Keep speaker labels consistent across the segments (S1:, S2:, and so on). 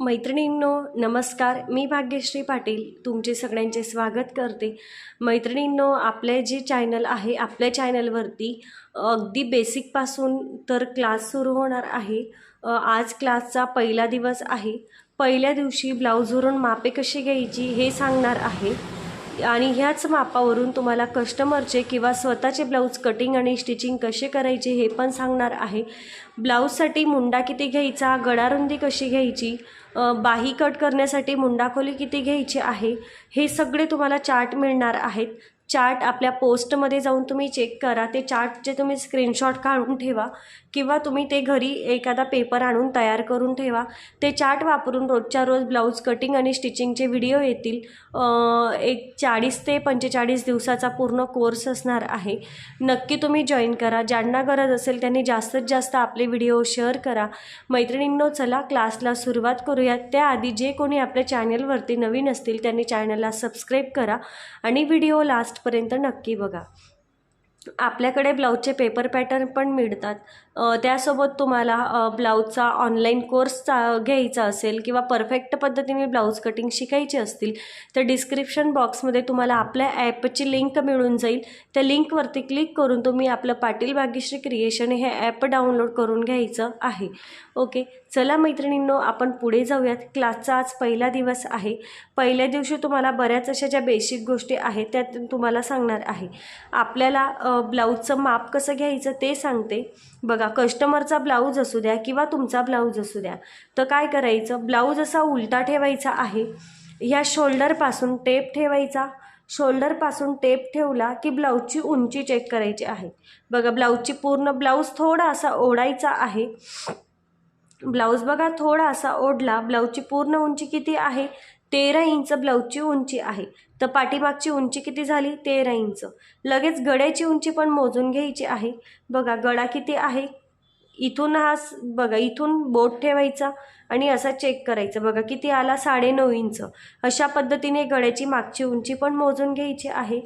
S1: मैत्रिणींनो नमस्कार. मी भाग्यश्री पाटील. तुमचे सगळ्यांचे स्वागत करते. मैत्रिणींनो आपले जे चॅनल आहे आपल्या चॅनलवरती अगदी बेसिकपासून तर क्लास सुरू होणार आहे. आज क्लासचा पहिला दिवस आहे. पहिल्या दिवशी ब्लाऊजवरून मापे कशी घ्यायची हे सांगणार आहे. आणि ह्याच मापावरून तुम्हाला कस्टमरचे किंवा स्वतःचे ब्लाऊज कटिंग आणि स्टिचिंग कसे करायचे हे पण सांगणार आहे. ब्लाऊजसाठी मुंडा किती घ्यायचा गडारुंदी कशी घ्यायची बाही कट करण्यासाठी मुंडाखोली किती घ्यायची आहे हे सगळे तुम्हाला चार्ट मिळणार आहेत. चार्ट आपल्या पोस्टमध्ये जाऊन तुम्ही चेक करा. ते चार्टचे तुम्ही स्क्रीनशॉट काढून ठेवा किंवा तुम्ही ते घरी एखादा पेपर आणून तयार करून ठेवा. ते चार्ट वापरून रोजच्या रोज ब्लाऊज कटिंग आणि स्टिचिंगचे व्हिडिओ येतील. एक चाळीस ते पंचेचाळीस दिवसाचा पूर्ण कोर्स असणार आहे. नक्की तुम्ही जॉईन करा. ज्यांना गरज असेल त्यांनी जास्तीत जास्त आपले व्हिडिओ शेअर करा. मैत्रिणींनो चला क्लासला सुरुवात करूयात. त्याआधी जे कोणी आपल्या चॅनलवरती नवीन असतील त्यांनी चॅनलला सबस्क्राईब करा आणि व्हिडिओ लास्ट लास्टपर्यंत नक्की बघा. आपल्याकडे ब्लाऊजचे पेपर पॅटर्न पण मिळतात. त्यासोबत तुम्हाला ब्लाऊजचा ऑनलाईन कोर्सचा घ्यायचा असेल किंवा परफेक्ट पद्धतीने ब्लाऊज कटिंग शिकायची असतील तर डिस्क्रिप्शन बॉक्समध्ये तुम्हाला आपल्या ॲपची लिंक मिळून जाईल. त्या लिंकवरती क्लिक करून तुम्ही आपलं पाटील भाग्यश्री क्रिएशन हे ॲप डाउनलोड करून घ्यायचं आहे. ओके चला मैत्रिणींनो आपण पुढे जाऊयात. क्लासचा आज पहिला दिवस आहे. पहिल्या दिवशी तुम्हाला बऱ्याच अशा ज्या बेसिक गोष्टी आहेत त्या तुम्हाला सांगणार आहे. आपल्याला ब्लाऊजचं माप कसं घ्यायचं ते सांगते. बघा कस्टमरचा ब्लाऊज असू द्या किंवा तुमचा ब्लाऊज असू द्या तर काय करायचं? ब्लाऊज असा उलटा ठेवायचा आहे. ह्या शोल्डरपासून टेप ठेवायचा. शोल्डरपासून टेप ठेवला की ब्लाऊजची उंची चेक करायची आहे. बघा ब्लाऊजची पूर्ण ब्लाऊज थोडा असा ओढायचा आहे. ब्लाऊज बघा थोडा असा ओढला. ब्लाऊजची पूर्ण उंची किती आहे? तेरा इंच ब्लाऊजची उंची आहे. तर पाठीमागची उंची किती झाली? तेरा इंच. लगेच गड्याची उंची पण मोजून घ्यायची आहे. बघा गडा किती आहे? इथून हा स- बघा इथून बोट ठेवायचा आणि असा चेक करायचा. बघा किती आला? साडेनऊ इंच. अशा पद्धतीने गळ्याची मागची उंची पण मोजून घ्यायची आहे.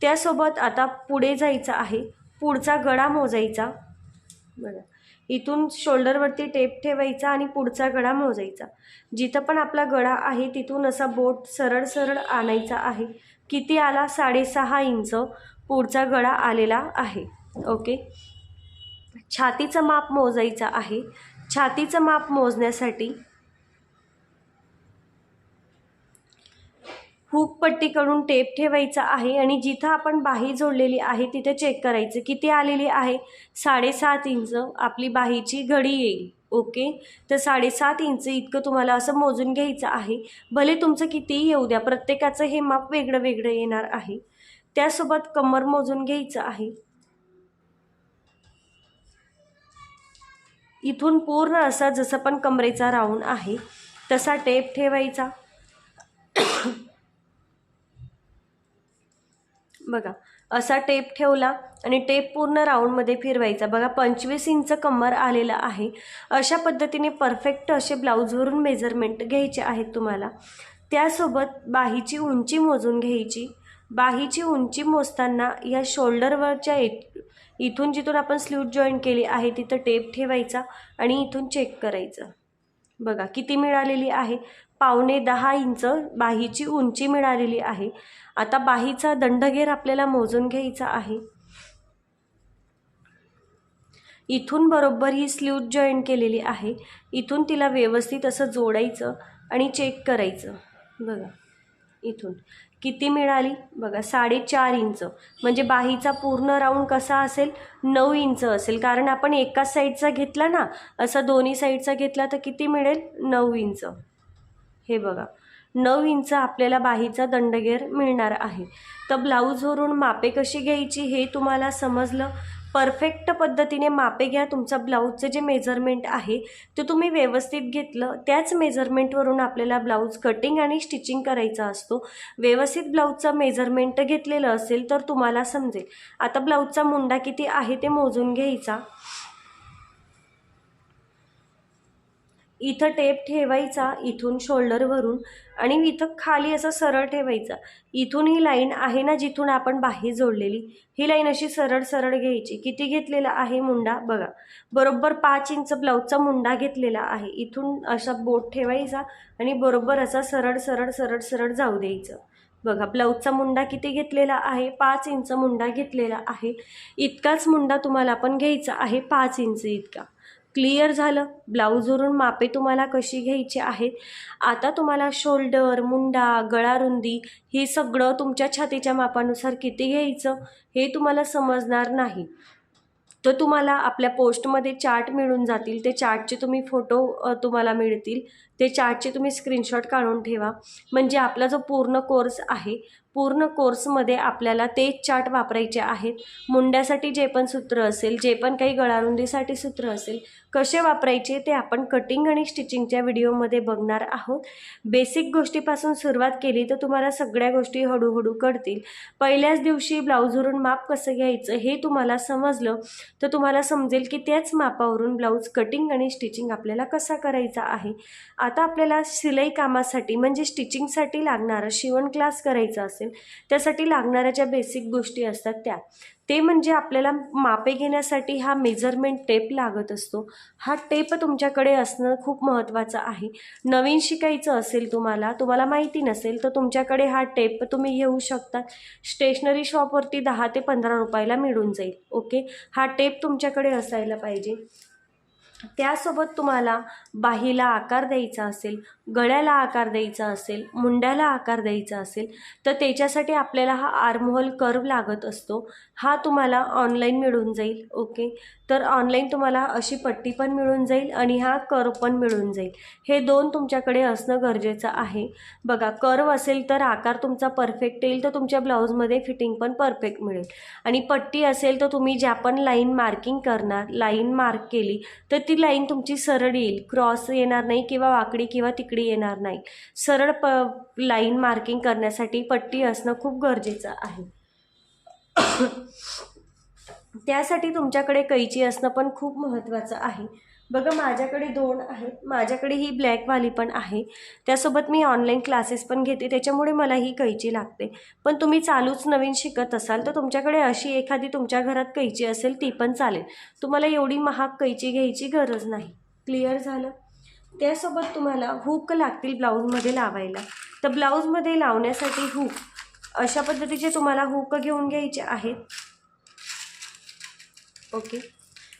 S1: त्यासोबत आता पुढे जायचं आहे. पुढचा गळा मोजायचा. बघा. इथून शोल्डरवरती टेप ठेवायचा आणि पुढचा गळा मोजायचा. जिथं पण आपला गळा आहे तिथून असा बोट सरळ सरळ आणायचा आहे. किती आला? साडेसहा इंच. पुढचा गळा आलेला आहे. ओके? छातीचं माप मोजायचं आहे. छातीचं माप मोजण्यासाठी हुक पट्टीकडून टेप ठेवायचा आहे आणि जिथं आपण बाही जोडलेली आहे तिथे चेक करायचं किती आलेली आहे. साडेसात इंच आपली बाहीची घडी येईल. ओके? तर साडेसात इंच इतकं तुम्हाला असं मोजून घ्यायचं आहे. भले तुमचं कितीही येऊ द्या प्रत्येकाचं हे माप वेगळं वेगळं येणार आहे. त्यासोबत कमर मोजून घ्यायचं आहे. इथून पूर्ण असा जसं पण कमरेचा राऊंड आहे तसा टेप ठेवायचा. बघा असा टेप ठेवला आणि टेप पूर्ण राऊंडमध्ये फिरवायचा. बघा पंचवीस इंच कमर आलेलं आहे. अशा पद्धतीने परफेक्ट असे ब्लाऊजवरून मेजरमेंट घ्यायचे आहेत तुम्हाला. त्यासोबत बाहीची उंची मोजून घ्यायची. बाहीची उंची मोजताना या शोल्डरवरच्या इथून जिथून आपण स्ल्यूट जॉईन केली आहे तिथं टेप ठेवायचा आणि इथून चेक करायचं. बघा किती मिळालेली आहे? पावणे दहा इंच बाहीची उंची मिळालेली आहे. आता बाहीचा दंडघेर आपल्याला मोजून घ्यायचा आहे. इथून बरोबर ही स्ल्यूज जॉईन केलेली आहे. इथून तिला व्यवस्थित असं जोडायचं आणि चेक करायचं. बघा इथून. किती मिळाली? बघा साडेचार इंच. म्हणजे बाहीचा पूर्ण राऊंड कसा असेल? नऊ इंच असेल. कारण आपण एकाच साईडचा घेतला ना असा दोन्ही साईडचा घेतला तर किती मिळेल? नऊ इंच. हे बघा. नऊ इंच आपल्याला बाहीचा दंडगेर मिळणार आहे. तर ब्लाऊजवरून मापे कशी घ्यायची हे तुम्हाला समजलं? परफेक्ट पद्धतीने मापे घ्या. तुमचा ब्लाऊजचं जे मेजरमेंट आहे ते तुम्ही व्यवस्थित घेतलं. त्याच मेजरमेंटवरून आपल्याला ब्लाऊज कटिंग आणि स्टिचिंग करायचा असतो. व्यवस्थित ब्लाऊजचा मेजरमेंट घेतलेलं असेल तर तुम्हाला समजेल. आता ब्लाऊजचा मुंडा किती आहे ते मोजून घ्यायचा. इथं टेप ठेवायचा इथून शोल्डरवरून आणि इथं खाली असं सरळ ठेवायचा. इथून ही लाईन आहे ना जिथून आपण बाही जोडलेली? ही लाईन अशी सरळ सरळ घ्यायची. किती घेतलेला आहे मुंडा? बघा. बरोबर पाच इंच ब्लाऊजचा मुंडा घेतलेला आहे. इथून असा बोट ठेवायचा आणि बरोबर असा सरळ सरळ सरळ सरळ जाऊ द्यायचं. बघा ब्लाऊजचा मुंडा किती घेतलेला आहे? पाच इंच मुंडा घेतलेला आहे. इतकाच मुंडा तुम्हाला पण घ्यायचा आहे पाच इंच इतका. क्लिअर झालं. ब्लाऊजवरून मापे तुम्हाला कशी घ्यायची आहेत? आता तुम्हाला शोल्डर मुंडा गळारुंदी हे सगळं तुमच्या छातीच्या मापानुसार किती घ्यायचं हे तुम्हाला समजणार नाही. तर तुम्हाला आपल्या पोस्टमध्ये चार्ट मिळून जातील. ते चार्टचे तुम्ही फोटो तुम्हाला मिळतील. ते चार्टचे तुम्ही स्क्रीनशॉट काढून ठेवा. म्हणजे आपला जो पूर्ण कोर्स आहे पूर्ण कोर्समध्ये आपल्याला तेच चार्ट वापरायचे आहेत. मुंड्यासाठी जे पण सूत्र असेल जे पण काही गळारुंदीसाठी सूत्र असेल कसे वापरायचे ते आपण कटिंग आणि स्टिचिंगच्या व्हिडिओमध्ये बघणार आहोत. बेसिक गोष्टीपासून सुरुवात केली तर तुम्हाला सगळ्या गोष्टी हळूहळू कळतील. पहिल्याच दिवशी ब्लाऊजवरून माप कसं घ्यायचं हे तुम्हाला समजलं तर तुम्हाला समजेल की त्याच मापावरून ब्लाऊज कटिंग आणि स्टिचिंग आपल्याला कसा करायचा आहे. आता आपल्याला शिलाई कामासाठी म्हणजे स्टिचिंगसाठी लागणारं शिवण क्लास करायचा असेल त्यासाठी लागणाऱ्या ज्या बेसिक गोष्टी असतात त्या. ते म्हणजे आपल्याला मापे घेण्यासाठी हा मेजरमेंट टेप लागत असतो. हा टेप तुमच्याकडे असणं खूप महत्त्वाचं आहे. नवीन शिकायचं असेल तुम्हाला तुम्हाला माहिती नसेल तर तुमच्याकडे हा टेप तुम्ही घेऊ शकता. स्टेशनरी शॉपवरती दहा ते पंधरा रुपयाला मिळून जाईल ओके? हा टेप तुमच्याकडे असायला पाहिजे. त्यासोबत तुम्हाला बाहीला आकार द्यायचा असेल गळ्याला आकार द्यायचा असेल मुंड्याला आकार द्यायचा असेल तर त्याच्यासाठी आपल्याला हा आर्महोल कर्व लागत असतो. हा तुम्हाला ऑनलाईन मिळून जाईल ओके तर ऑनलाईन तुम्हाला अशी पट्टी पण मिळून जाईल आणि हा कर्व पण मिळून जाईल. हे दोन तुमच्याकडे असणं गरजेचं आहे. बघा कर्व असेल तर आकार तुमचा परफेक्ट येईल तर तुमच्या ब्लाऊजमध्ये फिटिंग पण परफेक्ट मिळेल. आणि पट्टी असेल तर तुम्ही ज्या पण लाईन मार्किंग करणार लाईन मार्क केली तर ती लाईन तुमची सरळ येईल. क्रॉस येणार नाही किंवा वाकडी किंवा तिकडे येणार नाही. सरळ प लाईन मार्किंग करण्यासाठी पट्टी असणं खूप गरजेचं आहे. त्यासाठी तुमच्याकडे कैची असणं पण खूप महत्त्वाचं आहे. बघा माझ्याकडे दोन आहेत. माझ्याकडे ही ब्लॅकवाली पण आहे. त्यासोबत मी ऑनलाईन क्लासेस पण घेते. त्याच्यामुळे मला ही कैची लागते. पण तुम्ही चालूच नवीन शिकत असाल तर तुमच्याकडे अशी एखादी तुमच्या घरात कैची असेल ती पण चालेल. तुम्हाला एवढी महाग कैची घ्यायची गरज नाही. क्लिअर झालं? त्यासोबत तुम्हाला हुक लागतील ब्लाऊजमध्ये लावायला. तर ब्लाऊजमध्ये लावण्यासाठी हुक अशा पद्धतीचे तुम्हाला हुक घेऊन घ्यायचे आहेत. ओके.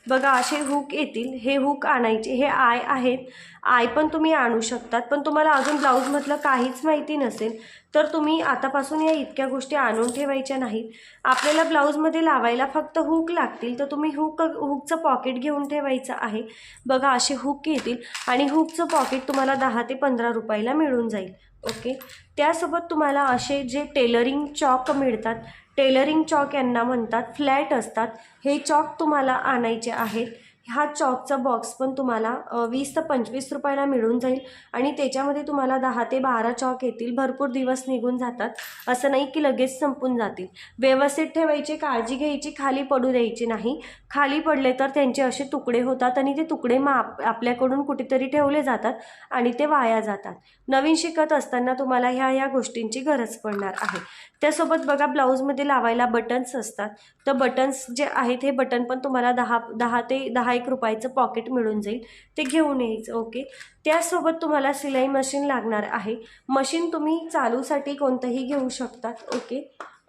S1: बघा असे हुक येतील हे हुक आणायचे हे आय आहेत. आय पण तुम्ही आणू शकतात पण तुम्हाला अजून ब्लाऊजमधलं काहीच माहिती नसेल तर तुम्ही आतापासून या इतक्या गोष्टी आणून ठेवायच्या नाहीत. आपल्याला ब्लाऊजमध्ये लावायला फक्त हुक लागतील तर तुम्ही हुक हुकचं पॉकेट घेऊन ठेवायचं आहे. बघा असे हुक येतील आणि हुकचं पॉकेट तुम्हाला दहा ते पंधरा रुपयाला मिळून जाईल. ओके त्यासोबत तुम्हाला असे जे टेलरिंग चॉक मिळतात टेलरिंग चॉक यांना म्हणतात फ्लॅट असतात. हे चॉक तुम्हाला आणायचे आहेत. हा चॉकचा बॉक्स पण तुम्हाला वीस ते पंचवीस रुपयाला मिळून जाईल. आणि त्याच्यामध्ये तुम्हाला दहा ते बारा चॉक येतील. भरपूर दिवस निघून जातात. असं नाही की लगेच संपून जातील. व्यवस्थित ठेवायची काळजी घ्यायची खाली पडू द्यायची नाही. खाली पडले तर त्यांचे असे तुकडे होतात आणि ते तुकडे मग आप आपल्याकडून कुठेतरी ठेवले जातात आणि ते वाया जातात. नवीन शिकत असताना तुम्हाला ह्या ह्या गोष्टींची गरज पडणार आहे. त्यासोबत बघा ब्लाऊजमध्ये लावायला बटन्स असतात. तर बटन्स जे आहेत हे बटन पण तुम्हाला दहा दहा ते दहा एक रुपयाचं पॉकेट मिळून जाईल. ते घेऊन यायचं ओके त्यासोबत तुम्हाला सिलाई मशीन लागणार आहे. मशीन तुम्ही चालूसाठी कोणतंही घेऊ शकतात ओके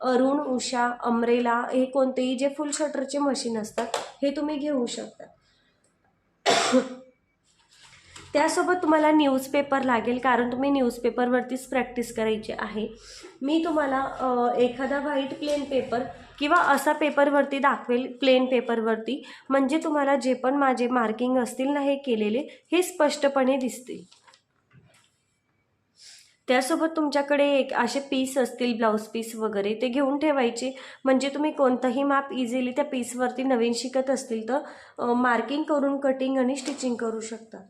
S1: अरुण उषा अमरेला हे कोणतेही जे फुल शटरचे मशीन असतात हे तुम्ही घेऊ शकता. त्यासोबत तुम्हाला न्यूजपेपर लागेल कारण तुम्ही न्यूजपेपरवरतीच प्रॅक्टिस करायची आहे. मी तुम्हाला एखादा व्हाईट प्लेन पेपर किंवा असा पेपरवरती दाखवेल प्लेन पेपरवरती म्हणजे तुम्हाला जे पण माझे मार्किंग असतील ना हे केलेले हे स्पष्टपणे दिसतील. त्यासोबत तुमच्याकडे एक असे पीस असतील ब्लाऊज पीस वगैरे ते घेऊन ठेवायचे. म्हणजे तुम्ही कोणतंही माप इझिली त्या पीसवरती नवीन शिकत असतील तर मार्किंग करून कटिंग आणि स्टिचिंग करू शकता.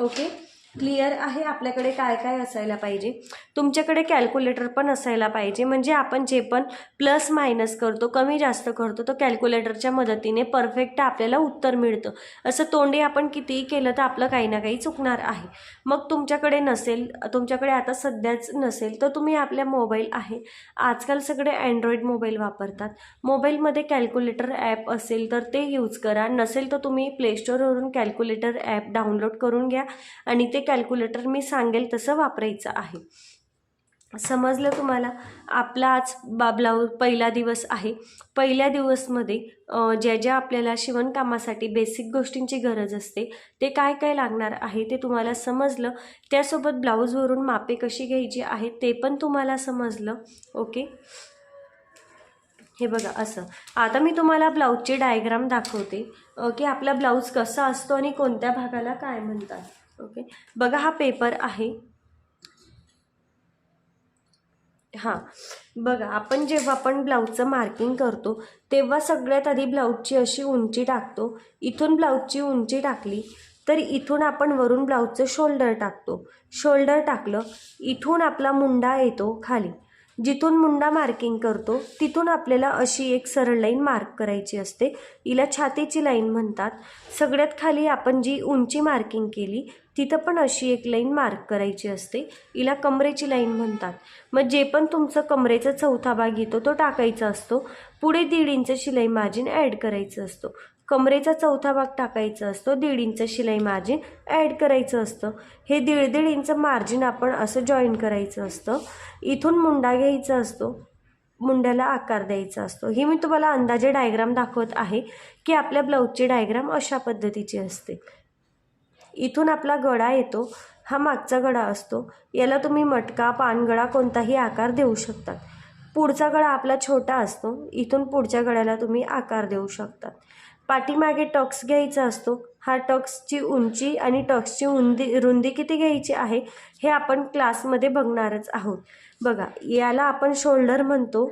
S1: ओके क्लिअर आहे आपल्याकडे काय काय असायला पाहिजे? तुमच्याकडे कॅल्क्युलेटर पण असायला पाहिजे. म्हणजे आपण जे पण प्लस मायनस करतो कमी जास्त करतो तो कॅल्क्युलेटरच्या मदतीने परफेक्ट आपल्याला उत्तर मिळतं. असं तोंडी आपण कितीही केलं तर आपलं काही ना काही चुकणार आहे. मग तुमच्याकडे नसेल तुमच्याकडे आता सध्याच नसेल तर तुम्ही आपल्या मोबाईल आहे. आजकाल सगळे अँड्रॉईड मोबाईल वापरतात. मोबाईलमध्ये कॅल्क्युलेटर ॲप असेल तर ते यूज करा. नसेल तर तुम्ही प्लेस्टोरवरून कॅल्क्युलेटर ॲप डाउनलोड करून घ्या. आणि ते कॅल्क्युलेटर मी सांगेल तसं वापरायचं आहे. समजलं तुम्हाला? आपला आज बा ब्लाऊज पहिला दिवस आहे. पहिल्या दिवसमध्ये ज्या ज्या आपल्याला शिवणकामासाठी बेसिक गोष्टींची गरज असते ते काय काय लागणार आहे ते तुम्हाला समजलं. त्यासोबत ब्लाऊजवरून मापे कशी घ्यायची आहे ते पण तुम्हाला समजलं. ओके? हे बघा असं. आता मी तुम्हाला ब्लाऊजची डायग्राम दाखवते. की आपला ब्लाऊज कसा असतो आणि कोणत्या भागाला काय म्हणतात? ओके. बघा हा पेपर आहे. हां. बघा आपण जेव्हा आपण ब्लाऊजचं मार्किंग करतो तेव्हा सगळ्यात आधी ब्लाऊजची अशी उंची टाकतो. इथून ब्लाऊजची उंची टाकली तर इथून आपण वरून ब्लाऊजचं शोल्डर टाकतो. शोल्डर टाकलं इथून आपला मुंडा येतो खाली. जिथून मुंडा मार्किंग करतो तिथून आपल्याला अशी एक सरळ लाईन मार्क करायची असते. हिला छातीची लाईन म्हणतात. सगळ्यात खाली आपण जी उंची मार्किंग केली तिथं पण अशी एक लाईन मार्क करायची असते. हिला कमरेची लाईन म्हणतात. मग जे पण तुमचं कमरेचा चौथा भाग येतो तो टाकायचा असतो. पुढे दीड इंच शिलाई मार्जिन ॲड करायचं असतो. कमरेचा चौथा भाग टाकायचा असतो दीड इंच शिलाई मार्जिन ॲड करायचं असतं. हे दीड दीड इंच मार्जिन आपण असं जॉईन करायचं असतं. इथून मुंडा घ्यायचा असतो मुंड्याला आकार द्यायचा असतो. ही मी तुम्हाला अंदाजे डायग्राम दाखवत आहे की आपल्या ब्लाऊजची डायग्राम अशा पद्धतीची असते. इथून आपला गळा येतो हा मागचा गळा असतो. याला तुम्ही मटका पानगळा कोणताही आकार देऊ शकतात. पुढचा गळा आपला छोटा असतो इथून पुढच्या गळ्याला तुम्ही आकार देऊ शकतात. पाठीमागे टक्स घ्यायचा असतो. हा टक्सची उंची आणि टक्सची उंदी रुंदी किती घ्यायची आहे हे आपण क्लासमध्ये बघणारच आहोत. बघा याला आपण शोल्डर म्हणतो.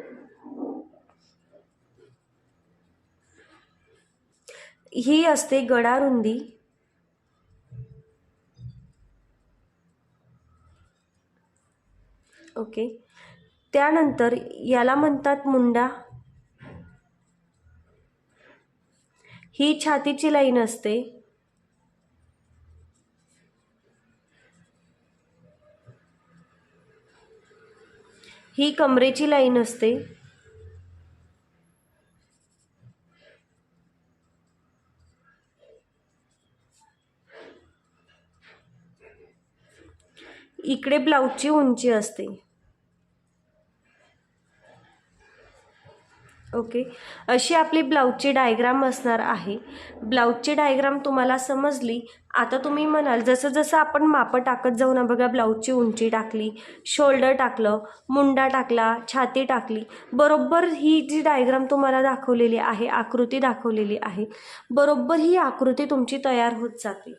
S1: ही असते गडारुंदी ओके. त्यानंतर याला म्हणतात मुंडा. ही छातीची लाईन असते. ही कमरेची लाईन असते. इकडे ब्लाऊजची उंची असते. ओके? अशी आपली ब्लाऊजची डायग्राम असणार आहे. ब्लाऊजची डायग्राम तुम्हाला समजली. आता तुम्ही म्हणाल जसं जसं आपण मापं टाकत जाऊ ना बघा ब्लाऊजची उंची टाकली शोल्डर टाकलं मुंडा टाकला छाती टाकली बरोबर ही जी डायग्राम तुम्हाला दाखवलेली आहे आकृती दाखवलेली आहे बरोबर ही आकृती तुमची तयार होत जाते.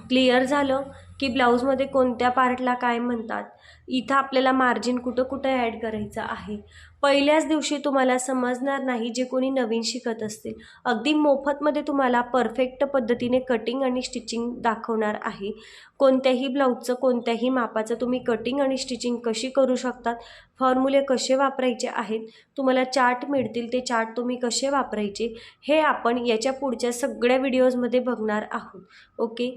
S1: क्लिअर झालं की ब्लाऊजमध्ये कोणत्या पार्टला काय म्हणतात? इथं आपल्याला मार्जिन कुठं कुठं ॲड करायचं आहे? पहिल्याच दिवशी तुम्हाला समजणार नाही जे कोणी नवीन शिकत असतील. अगदी मोफतमध्ये तुम्हाला परफेक्ट पद्धतीने कटिंग आणि स्टिचिंग दाखवणार आहे. कोणत्याही ब्लाऊजचं कोणत्याही मापाचं तुम्ही कटिंग आणि स्टिचिंग कशी करू शकतात? फॉर्म्युले कसे वापरायचे आहेत? तुम्हाला चार्ट मिळतील ते चार्ट तुम्ही कसे वापरायचे? हे आपण याच्या पुढच्या सगळ्या व्हिडिओजमध्ये बघणार आहोत. ओके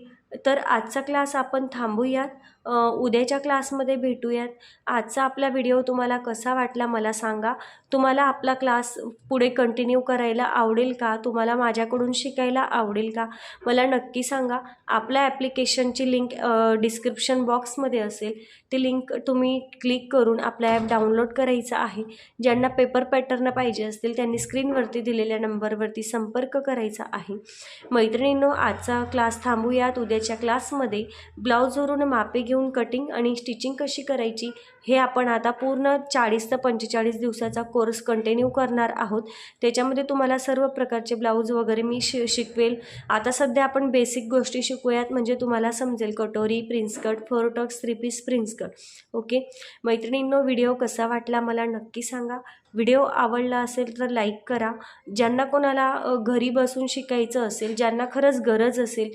S1: तर आजचा क्लास आपण थांबूयात. उद्याच्या क्लासमध्ये भेटूयात. आजचा आपला व्हिडिओ तुम्हाला कसा वाटला मला सांगा. तुम्हाला आपला क्लास पुढे कंटिन्यू करायला आवडेल का? तुम्हाला माझ्याकडून शिकायला आवडेल का? मला नक्की सांगा. आपल्या ॲप्लिकेशनची लिंक डिस्क्रिप्शन बॉक्समध्ये असेल. ती लिंक तुम्ही क्लिक करून आपला ॲप डाउनलोड करायचा आहे. ज्यांना पेपर पॅटर्न पाहिजे असतील त्यांनी स्क्रीनवरती दिलेल्या नंबरवरती संपर्क करायचा आहे. मैत्रिणींनो आजचा क्लास थांबूयात. उद्याच्या क्लासमध्ये ब्लाऊजवरून मापे घेऊन कटिंग आणि स्टिचिंग कशी करायची हे आपण आता पूर्ण चाळीस ते पंचेचाळीस दिवसाचा कोर्स कंटिन्यू करणार आहोत. त्याच्यामध्ये तुम्हाला सर्व प्रकारचे ब्लाऊज वगैरे मी शि शिकवेल. आता सध्या आपण बेसिक गोष्टी शिकूयात म्हणजे तुम्हाला समजेल कटोरी prince cut four three piece prince cut okay मैत्रिणींनो व्हिडिओ कसा वाटला मला नक्की सांगा. व्हिडिओ आवडला असेल तर लाईक करा. ज्यांना कोणाला घरी बसून शिकायचं असेल ज्यांना खरंच गरज असेल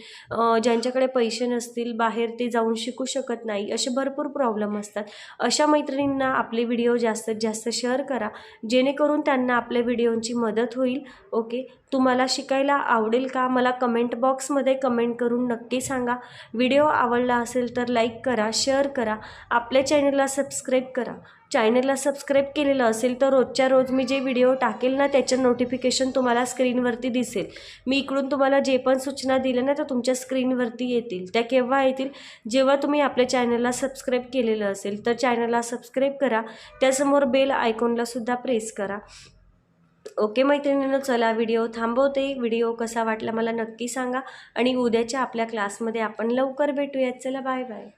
S1: ज्यांच्याकडे पैसे नसतील बाहेर ते जाऊन शिकू शकत नाही असे भरपूर प्रॉब्लेम असतात. अशा मैत्रिणींना आपले व्हिडिओ जास्तीत जास्त शेअर करा. जेणेकरून त्यांना आपल्या व्हिडिओंची मदत होईल. ओके? तुम्हाला शिकायला आवडेल का? मला कमेंट बॉक्समध्ये कमेंट करून नक्की सांगा. व्हिडिओ आवडला असेल तर लाईक करा शेअर करा. आपल्या चॅनलला सबस्क्राईब करा. चॅनलला सबस्क्राईब केलेलं असेल तर रोजच्या रोज मी जे व्हिडिओ टाकेल ना त्याचं नोटिफिकेशन तुम्हाला स्क्रीनवरती दिसेल. मी इकडून तुम्हाला जे पण सूचना दिल्या ना त्या तुमच्या स्क्रीनवरती येतील. त्या केव्हा येतील? जेव्हा तुम्ही आपल्या चॅनलला सबस्क्राईब केलेलं असेल तर चॅनलला सबस्क्राईब करा. त्यासमोर बेल आयकॉनलासुद्धा प्रेस करा. ओके मैत्रिणीनं चला व्हिडिओ थांबवते. व्हिडिओ कसा वाटला मला नक्की सांगा. आणि उद्याच्या आपल्या क्लासमध्ये आपण लवकर भेटूयात. चला बाय बाय